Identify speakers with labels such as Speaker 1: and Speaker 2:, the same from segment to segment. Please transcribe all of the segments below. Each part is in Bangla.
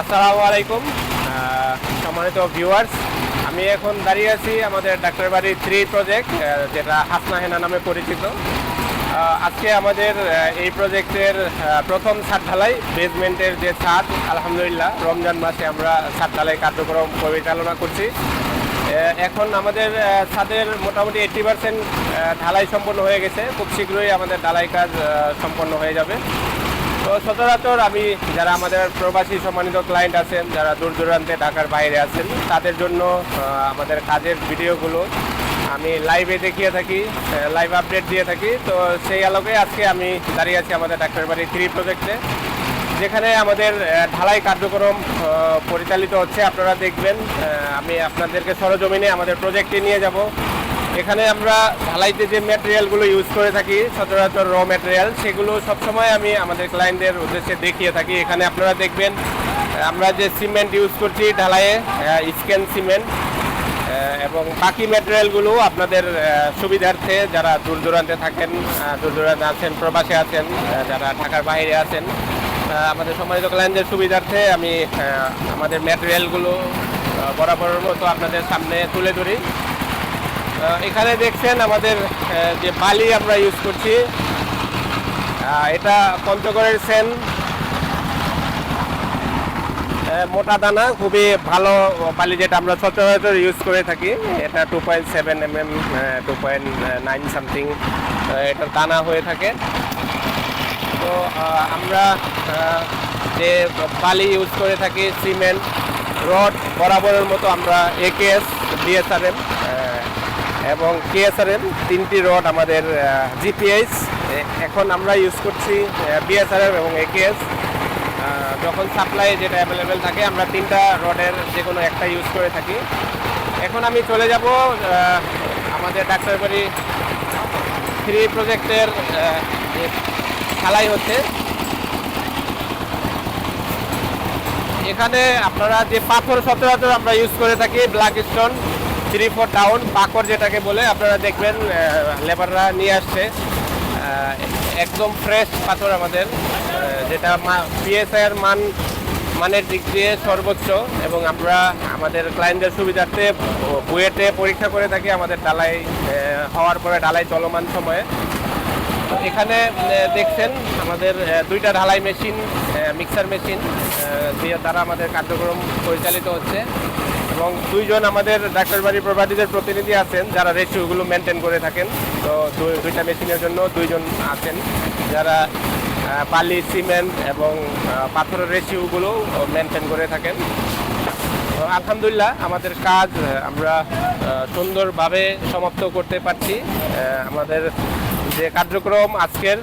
Speaker 1: আসসালামু আলাইকুম। সম্মানিত ভিউয়ার্স আমি এখন দাঁড়িয়ে আছি আমাদের ডাক্তারবাড়ি থ্রি প্রজেক্ট যেটা হাসনা হেনা নামে পরিচিত। আজকে আমাদের এই প্রজেক্টের প্রথম ছাদ ঢালাই বেসমেন্টের যে ছাদ, আলহামদুলিল্লাহ, রমজান মাসে আমরা ছাদ ঢালাই কার্যক্রম পরিচালনা করছি। এখন আমাদের ছাদের মোটামুটি এইট্টি পার্সেন্ট ঢালাই সম্পন্ন হয়ে গেছে। খুব শীঘ্রই আমাদের ঢালাই কাজ সম্পন্ন হয়ে যাবে। তো সচরাচর আমি যারা আমাদের প্রবাসী সম্মানিত ক্লায়েন্ট আছেন, যারা দূর দূরান্তে ঢাকার বাইরে আছেন, তাদের জন্য আমাদের কাজের ভিডিওগুলো আমি লাইভে দেখিয়ে থাকি লাইভ আপডেট দিয়ে থাকি। তো সেই আলোকে আজকে আমি দাঁড়িয়ে আছি আমাদের ডাক্তারবাড়ি থ্রি প্রজেক্টে যেখানে আমাদের ঢালাই কার্যক্রম পরিচালিত হচ্ছে। আপনারা দেখবেন আমি আপনাদেরকে সরজমিনে আমাদের প্রজেক্টে নিয়ে যাব। এখানে আমরা ঢালাইতে যে ম্যাটেরিয়ালগুলো ইউজ করে থাকি, সচরাচর র ম্যাটেরিয়াল সেগুলো সবসময় আমি আমাদের ক্লায়েন্টদের উদ্দেশ্যে দেখিয়ে থাকি। এখানে আপনারা দেখবেন আমরা যে সিমেন্ট ইউজ করছি ঢালাইয়ে স্ক্যান সিমেন্ট এবং বাকি ম্যাটেরিয়ালগুলো আপনাদের সুবিধার্থে যারা দূর দূরান্তে থাকেন দূর দূরান্তে আছেন, প্রবাসে আছেন যারা ঢাকার বাইরে আছেন আমাদের সম্মানিত ক্লায়েন্টদের সুবিধার্থে আমি আমাদের ম্যাটেরিয়ালগুলো বরাবরের মতো আপনাদের সামনে তুলে ধরি। এখানে দেখছেন আমাদের যে বালি আমরা ইউজ করছি। এটা পঞ্চগড়ের সেন। মোটা দানা, খুবই ভালো বালি যেটা আমরা সচরাচর ইউজ করে থাকি। এটা two point seven M M two point nine something এটার দানা হয়ে থাকে। তো আমরা যে বালি ইউজ করে থাকি সিমেন্ট রড বরাবরের মতো আমরা একেএস বিএসআরএম এবং কেএসআরএম তিনটি রড আমাদের জিপিএস এখন আমরা ইউজ করছি বিএসআরএম এবং একেএস যখন সাপ্লাই যেটা অ্যাভেলেবেল থাকে, আমরা তিনটা রডের যে কোনো একটা ইউজ করে থাকি। এখন আমি চলে যাব আমাদের ডাক্তারবাড়ি থ্রি প্রজেক্টের ঢালাই হচ্ছে। এখানে আপনারা যে পাথর সচরাচর আমরা ইউজ করে থাকি black stone three four down Pakur যেটাকে বলে, আপনারা দেখবেন লেবাররা নিয়ে আসছে। একদম ফ্রেশ পাথর আমাদের যেটা পিএসআই এর মান, মানের দিক দিয়ে সর্বোচ্চ এবং আমরা আমাদের ক্লায়েন্টদের সুবিধার্থে বুয়েটে পরীক্ষা করে থাকি আমাদের ডালাই হওয়ার পরে ডালাই চলমান সময়ে। এখানে দেখছেন, আমাদের দুইটা ঢালাই মেশিন মিক্সার মেশিন দিয়ে দ্বারা আমাদের কার্যক্রম পরিচালিত হচ্ছে। এবং দুইজন আমাদের ডাক্তারবাড়ি প্রভাতিদের প্রতিনিধি আছেন, যারা রেশিওগুলো মেনটেন করে থাকেন। তো দুই- দুইটা মেশিনের জন্য দুইজন আছেন, যারা বালি, সিমেন্ট এবং পাথরের রেশিওগুলো মেনটেন করে থাকেন। তো আলহামদুলিল্লাহ, আমাদের কাজ আমরা সুন্দরভাবে সমাপ্ত করতে পারছি। আমাদের যে কার্যক্রম আজকের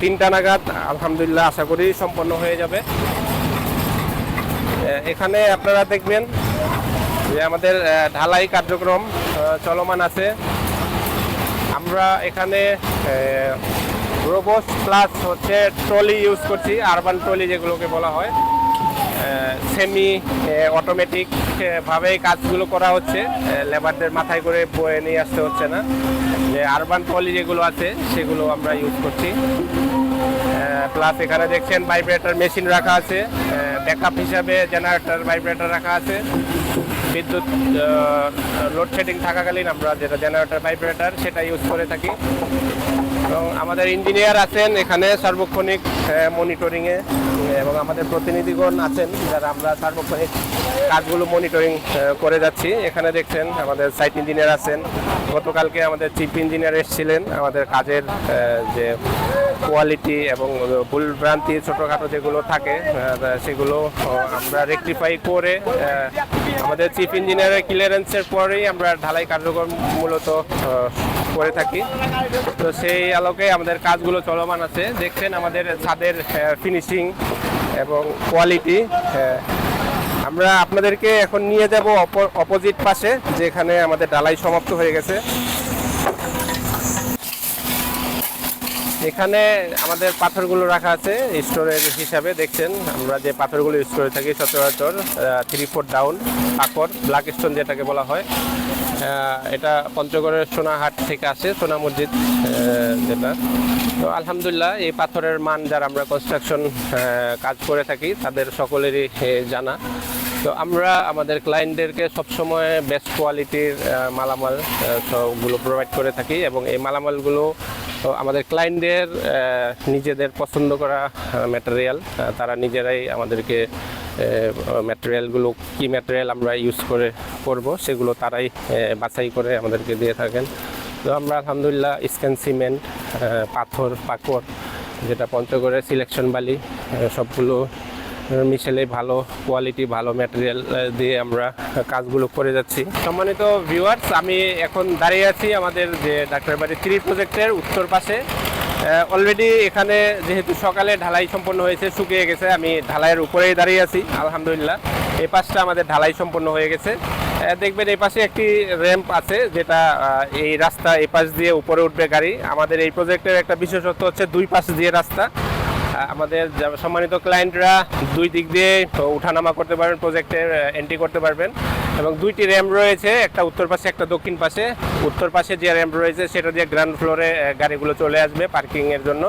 Speaker 1: তিনটা নাগাদ, আলহামদুলিল্লাহ আশা করি সম্পন্ন হয়ে যাবে। এখানে আপনারা দেখবেন যে আমাদের ঢালাই কার্যক্রম চলমান আছে। আমরা এখানে রোবস প্লাস হচ্ছে ট্রলি ইউজ করছি, আরবান ট্রলি যেগুলোকে বলা হয়। সেমি অটোমেটিক ভাবে কাজগুলো করা হচ্ছে। লেবারদের মাথায় করে বয়ে নিয়ে আসতে হচ্ছে না। যে আরবান ট্রলি যেগুলো আছে, সেগুলো আমরা ইউজ করছি। প্লাস এখানে দেখছেন ভাইব্রেটর মেশিন রাখা আছে। ব্যাকআপ হিসাবে জেনারেটর ভাইব্রেটর রাখা আছে। বিদ্যুৎ লোডশেডিং থাকাকালীন আমরা যেটা জেনারেটর ভাইব্রেটর সেটা ইউজ করে থাকি। এবং আমাদের ইঞ্জিনিয়ার আছেন এখানে সার্বক্ষণিক মনিটরিংয়ে এবং আমাদের প্রতিনিধিগণ আছেন যারা আমরা সার্বক্ষণিক কাজগুলো মনিটরিং করে যাচ্ছি। এখানে দেখছেন আমাদের সাইট ইঞ্জিনিয়ার আছেন। গতকালকে আমাদের চিফ ইঞ্জিনিয়ার এসেছিলেন। আমাদের কাজের যে কোয়ালিটি এবং ভুল ভ্রান্তি ছোটোখাটো যেগুলো থাকে সেগুলো আমরা রেকটিফাই করে আমাদের চিফ ইঞ্জিনিয়ারের ক্লিয়ারেন্সের পরেই আমরা ঢালাই কার্যক্রম মূলত করে থাকি। তো সেই আলোকে আমাদের কাজগুলো চলমান আছে। দেখছেন আমাদের ছাদের ফিনিশিং এবং কোয়ালিটি আমরা আপনাদেরকে এখন নিয়ে যাব অপোজিট পাশে, যেখানে আমাদের ডালাই সমাপ্ত হয়ে গেছে। এখানে আমাদের পাথরগুলো রাখা আছে, স্টোরের হিসাবে দেখছেন। আমরা যে পাথরগুলো করে থাকি সচরাচর three four down Pakur black stone যেটাকে বলা হয়। এটা পঞ্চগড়ের সোনাহাট থেকে আসে, সোনা মসজিদ যেটা। তো আলহামদুলিল্লাহ, এই পাথরের মান যারা আমরা কনস্ট্রাকশন কাজ করে থাকি, তাদের সকলেরই জানা। তো আমরা আমাদের ক্লায়েন্টদেরকে সবসময় বেস্ট কোয়ালিটির মালামাল সবগুলো প্রোভাইড করে থাকি এবং এই মালামালগুলো তো আমাদের ক্লায়েন্টদের নিজেদের পছন্দ করা ম্যাটেরিয়াল তারা নিজেরাই আমাদেরকে ম্যাটেরিয়ালগুলো কি ম্যাটেরিয়াল আমরা ইউজ করে, করব, সেগুলো তারাই বাছাই করে আমাদেরকে দিয়ে থাকেন। তো আমরা আলহামদুলিল্লাহ স্ক্যান সিমেন্ট পাথর, পাকড়, যেটা পঞ্চগড়ের সিলেকশন বালি সবগুলো মিশেলে ভালো কোয়ালিটি ভালো ম্যাটেরিয়াল দিয়ে আমরা কাজগুলো করে যাচ্ছি। সম্মানিত ভিউয়ার্স আমি এখন দাঁড়িয়ে আছি আমাদের যে ডাক্তারবাড়ি থ্রি প্রজেক্টের উত্তর পাশে। অলরেডি এখানে যেহেতু সকালে ঢালাই সম্পন্ন হয়েছে, শুকিয়ে গেছে, আমি ঢালাইয়ের উপরেই দাঁড়িয়ে আছি, আলহামদুলিল্লাহ। এই পাশটা আমাদের ঢালাই সম্পন্ন হয়ে গেছে। দেখবেন এই পাশে একটি র্যাম্প আছে, যেটা এই রাস্তা এই পাশ দিয়ে উপরে উঠবে গাড়ি। আমাদের এই প্রজেক্টের একটা বিশেষত্ব হচ্ছে দুই পাশ দিয়ে রাস্তা। আমাদের সম্মানিত ক্লায়েন্টরা দুই দিক দিয়ে উঠানামা করতে পারবেন প্রজেক্টে এন্ট্রি করতে পারবেন। এবং দুইটি র্যাম্প রয়েছে, একটা উত্তর পাশে, একটা দক্ষিণ পাশে। উত্তর পাশে যে র্যাম্প রয়েছে, সেটা দিয়ে গ্রাউন্ড ফ্লোরে গাড়িগুলো চলে আসবে পার্কিংয়ের জন্য।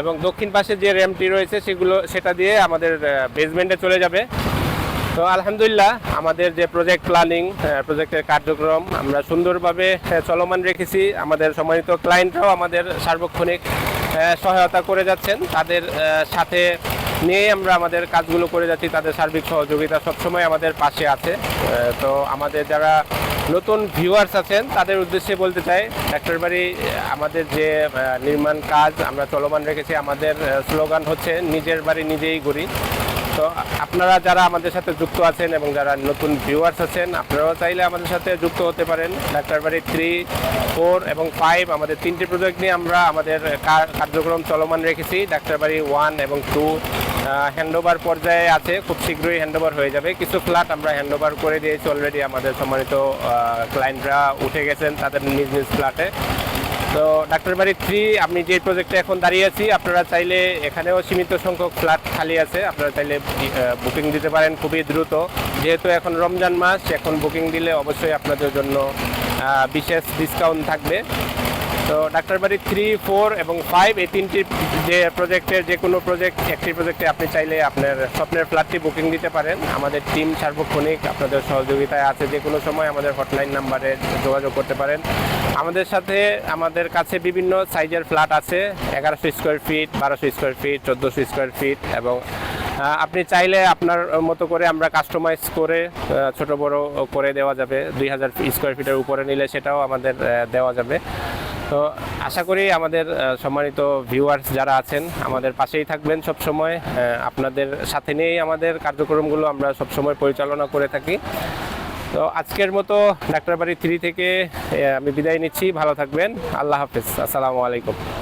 Speaker 1: এবং দক্ষিণ পাশে যে র্যাম্পটি রয়েছে, সেগুলো, সেটা দিয়ে আমাদের বেসমেন্টে চলে যাবে। তো আলহামদুলিল্লাহ, আমাদের যে প্রজেক্ট প্ল্যানিং প্রজেক্টের কার্যক্রম, আমরা সুন্দরভাবে চলমান রেখেছি। আমাদের সম্মানিত ক্লায়েন্টরাও আমাদের সার্বক্ষণিক সহায়তা করে যাচ্ছেন। তাদের সাথে নিয়ে আমরা আমাদের কাজগুলো করে যাচ্ছি। তাদের সার্বিক সহযোগিতা সবসময় আমাদের পাশে আছে। তো আমাদের যারা নতুন ভিউয়ার্স আছেন, তাদের উদ্দেশ্যে বলতে চাই, ডাক্তার বাড়ি, আমাদের যে নির্মাণ কাজ আমরা চলমান রেখেছি, আমাদের স্লোগান হচ্ছে, নিজের বাড়ি নিজেই গড়ি। তো আপনারা যারা আমাদের সাথে যুক্ত আছেন এবং যারা নতুন ভিউয়ার্স আছেন, আপনারাও চাইলে আমাদের সাথে যুক্ত হতে পারেন। ডাক্তার বাড়ি থ্রি ফোর এবং ফাইভ আমাদের তিনটি প্রজেক্ট নিয়ে আমরা আমাদের কার্যক্রম চলমান রেখেছি। ডাক্তার বাড়ি ওয়ান এবং টু হ্যান্ডওভার পর্যায়ে আছে। খুব শীঘ্রই হ্যান্ডওভার হয়ে যাবে। কিছু ফ্ল্যাট আমরা হ্যান্ডওভার করে দিয়েছি অলরেডি আমাদের সম্মানিত ক্লায়েন্টরা উঠে গেছেন তাদের নিজ নিজ ফ্ল্যাটে তো ডাক্তার বাড়ি থ্রি আমি যে প্রজেক্টে এখন দাঁড়িয়ে আছি, আপনারা চাইলে এখানেও সীমিত সংখ্যক ফ্ল্যাট খালি আছে। আপনারা চাইলে বুকিং দিতে পারেন খুবই দ্রুত। যেহেতু এখন রমজান মাস, এখন বুকিং দিলে অবশ্যই আপনাদের জন্য বিশেষ ডিসকাউন্ট থাকবে। তো ডাক্তার বাড়ি থ্রি ফোর এবং ফাইভ এই তিনটি যে প্রজেক্টের যে কোনো প্রজেক্ট একটি প্রজেক্টে আপনি চাইলে আপনার স্বপ্নের ফ্ল্যাটটি বুকিং দিতে পারেন। আমাদের টিম সার্বক্ষণিক আপনাদের সহযোগিতায় আছে। যে কোনো সময় আমাদের হটলাইন নাম্বারে যোগাযোগ করতে পারেন। আমাদের সাথে আমাদের কাছে বিভিন্ন সাইজের ফ্ল্যাট আছে। এগারোশো স্কোয়ার ফিট বারোশো স্কোয়ার ফিট চোদ্দোশো স্কোয়ার ফিট এবং আপনি চাইলে আপনার মতো করে আমরা কাস্টমাইজ করে ছোট বড় করে দেওয়া যাবে। দুই হাজার স্কোয়ার ফিটের উপরে নিলে সেটাও আমাদের দেওয়া যাবে। তো আশা করি আমাদের সম্মানিত ভিউয়ার্স যারা আছেন, আমাদের পাশেই থাকবেন সব সময় আপনাদের সাথে নিয়েই আমাদের কার্যক্রমগুলো আমরা সব সময় পরিচালনা করে থাকি। তো আজকের মতো ডাক্তারবাড়ি থ্রি থেকে আমি বিদায় নিচ্ছি। ভালো থাকবেন। আল্লাহ হাফিজ। আসসালামু আলাইকুম।